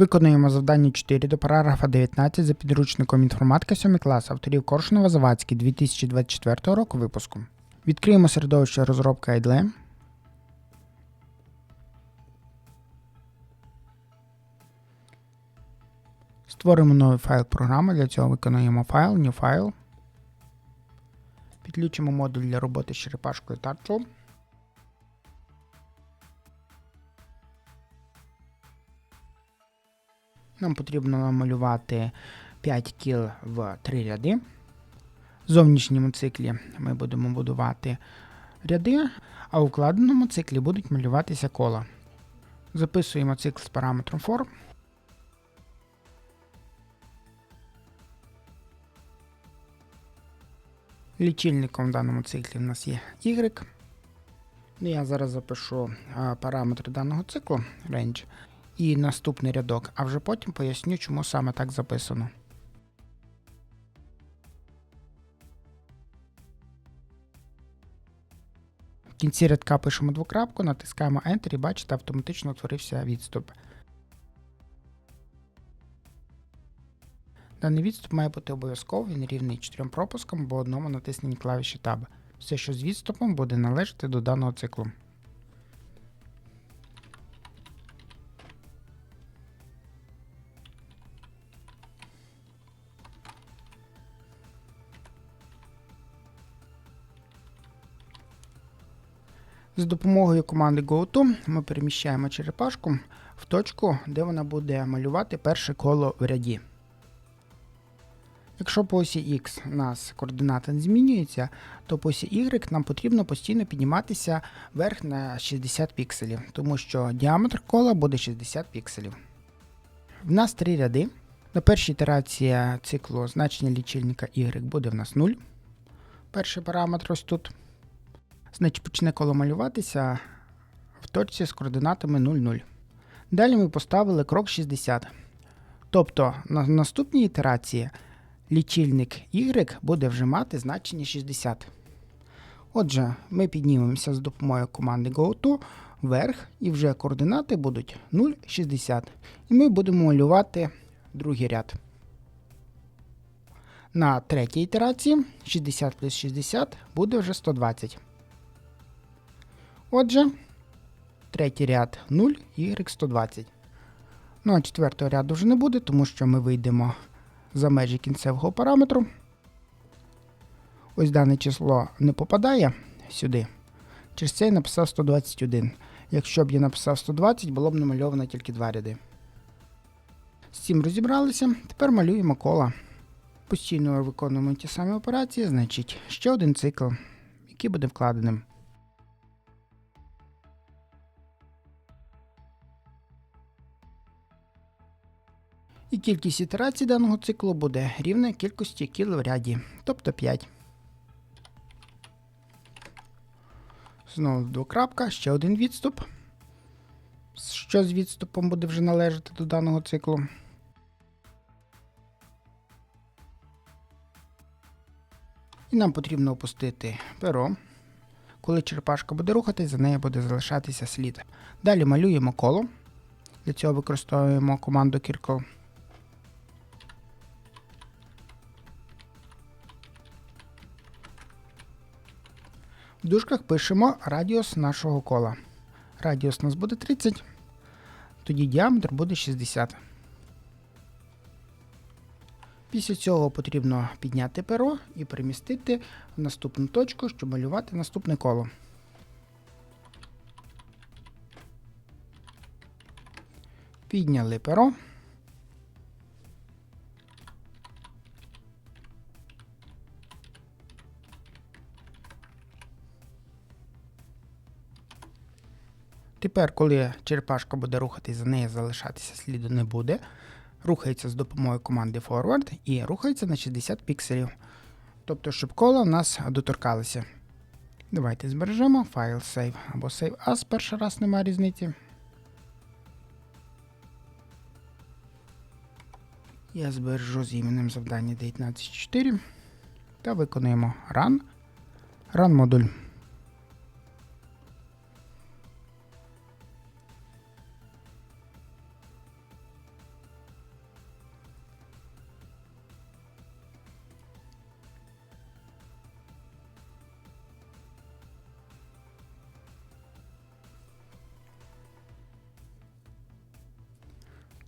Виконуємо завдання 4 до параграфа 19 за підручником інформатика 7 клас авторів Коршунова Завадський 2024 року випуску. Відкриємо середовище розробка IDLE. Створимо новий файл програми. Для цього виконуємо файл, New File. Підключимо модуль для роботи з черепашкою Turtle. Нам потрібно намалювати 5 кіл в 3 ряди. В зовнішньому циклі ми будемо будувати ряди, а у вкладеному циклі будуть малюватися кола. Записуємо цикл з параметром for. Лічильником в даному циклі в нас є y. Ну, Я зараз запишу параметри даного циклу range і наступний рядок, а вже потім поясню, чому саме так записано. В кінці рядка пишемо двокрапку, натискаємо Enter і бачите, автоматично утворився відступ. Даний відступ має бути обов'язково, він рівний 4 пропускам або одному натисненні клавіші Tab. Все, що з відступом, буде належати до даного циклу. З допомогою команди GoTo ми переміщаємо черепашку в точку, де вона буде малювати перше коло в ряді. Якщо по осі X у нас координата не змінюється, то по осі Y нам потрібно постійно підніматися вверх на 60 пікселів, тому що діаметр кола буде 60 пікселів. В нас три ряди. На першій ітерації циклу значення лічильника Y буде в нас 0. Перший параметр ось тут. Значить, почне коло малюватися в точці з координатами 0, 0. Далі ми поставили крок 60. Тобто на наступній ітерації лічильник Y буде вже мати значення 60. Отже, ми піднімемося з допомогою команди GoTo вверх, і вже координати будуть 0, 60. І ми будемо малювати другий ряд. На третій ітерації 60 плюс 60 буде вже 120. Отже, третій ряд 0, y 120. Ну а четвертого ряду вже не буде, тому що ми вийдемо за межі кінцевого параметру. Ось дане число не попадає сюди. Через це я написав 121. Якщо б я написав 120, було б намальовано тільки два ряди. З цим розібралися. Тепер малюємо кола. Постійно виконуємо ті самі операції, значить ще один цикл, який буде вкладеним. І кількість ітерацій даного циклу буде рівна кількості кіл в ряді, тобто 5. Знову двокрапка, ще один відступ. Що з відступом буде вже належати до даного циклу. І нам потрібно опустити перо. Коли черепашка буде рухатись, за нею буде залишатися слід. Далі малюємо коло. Для цього використовуємо команду Circle. В дужках пишемо радіус нашого кола. Радіус у нас буде 30, тоді діаметр буде 60. Після цього потрібно підняти перо і перемістити в наступну точку, щоб малювати наступне коло. Підняли перо. Тепер, коли черепашка буде рухатись, за нею залишатися сліду не буде. Рухається з допомогою команди Forward і рухається на 60 пікселів. Тобто, щоб кола в нас доторкалися. Давайте збережемо файл Save або Save As, перший раз немає різниці. Я збережу з іменем завдання 19.4 та виконуємо Run. Run модуль.